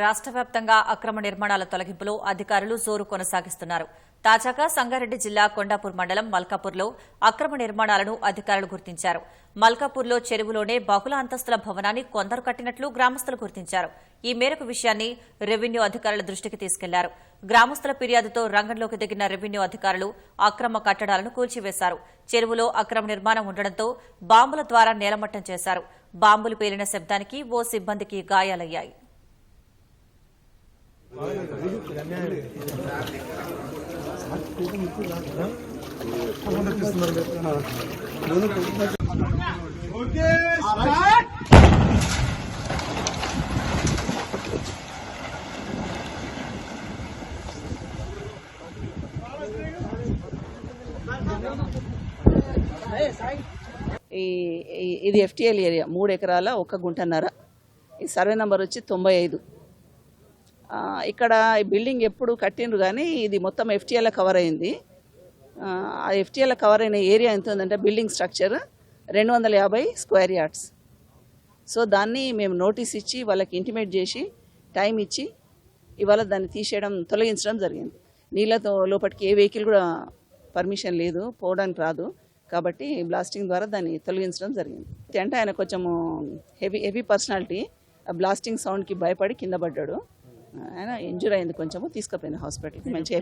రాష్ట్ర వ్యాప్తంగా అక్రమ నిర్మాణాల తొలగింపులో అధికారులు జోరు కొనసాగిస్తున్నారు. తాజాగా సంగారెడ్డి జిల్లా కొండాపూర్ మండలం మల్కాపూర్లో అక్రమ నిర్మాణాలను అధికారులు గుర్తించారు. మల్కాపూర్లో చెరువులోనే బహుళ అంతస్తుల భవనాన్ని కొందరు కట్టినట్లు గ్రామస్తులు గుర్తించారు. ఈ మేరకు విషయాన్ని రెవెన్యూ అధికారుల దృష్టికి తీసుకెళ్ళారు. గ్రామస్తుల ఫిర్యాదుతో రంగంలోకి దిగిన రెవెన్యూ అధికారులు అక్రమ కట్టడాలను కూల్చివేశారు. చెరువులో అక్రమ నిర్మాణం ఉండడంతో బాంబుల ద్వారా నేలమట్టం చేశారు. బాంబులు పేలిన శబ్దానికి ఓ సిబ్బందికి గాయాలయ్యాయి. ఈ ఈ- ఇది ఎఫ్టిఎల్ ఏరియా మూడు ఎకరాల ఒక గుంటన్నర. ఈ సర్వే నెంబర్ వచ్చి తొంభై ఐదు. ఇక్కడ ఈ బిల్డింగ్ ఎప్పుడు కట్టిండ్రు కానీ ఇది మొత్తం ఎఫ్టీఎల్ కవర్ అయింది. ఆ, ఎఫ్టీఎల్ కవర్ అయిన ఏరియా ఎంత ఉందంటే బిల్డింగ్ స్ట్రక్చర్ రెండు వందల యాభై స్క్వేర్ యార్డ్స్. సో దాన్ని మేము నోటీస్ ఇచ్చి వాళ్ళకి ఇంటిమేట్ చేసి టైం ఇచ్చి ఇవాళ దాన్ని తీసేయడం తొలగించడం జరిగింది. నీళ్ళతో లోపలికి ఏ వెహికల్ కూడా పర్మిషన్ లేదు పోవడానికి రాదు. కాబట్టి బ్లాస్టింగ్ ద్వారా దాన్ని తొలగించడం జరిగింది. అంటే ఆయన కొంచెము హెవీ హెవీ పర్సనాలిటీ ఆ బ్లాస్టింగ్ సౌండ్కి భయపడి కింద పడ్డాడు. ఆయన ఇంజూర్ అయింది కొంచెము తీసుకుపోయింది హాస్పిటల్కి. మంచిగా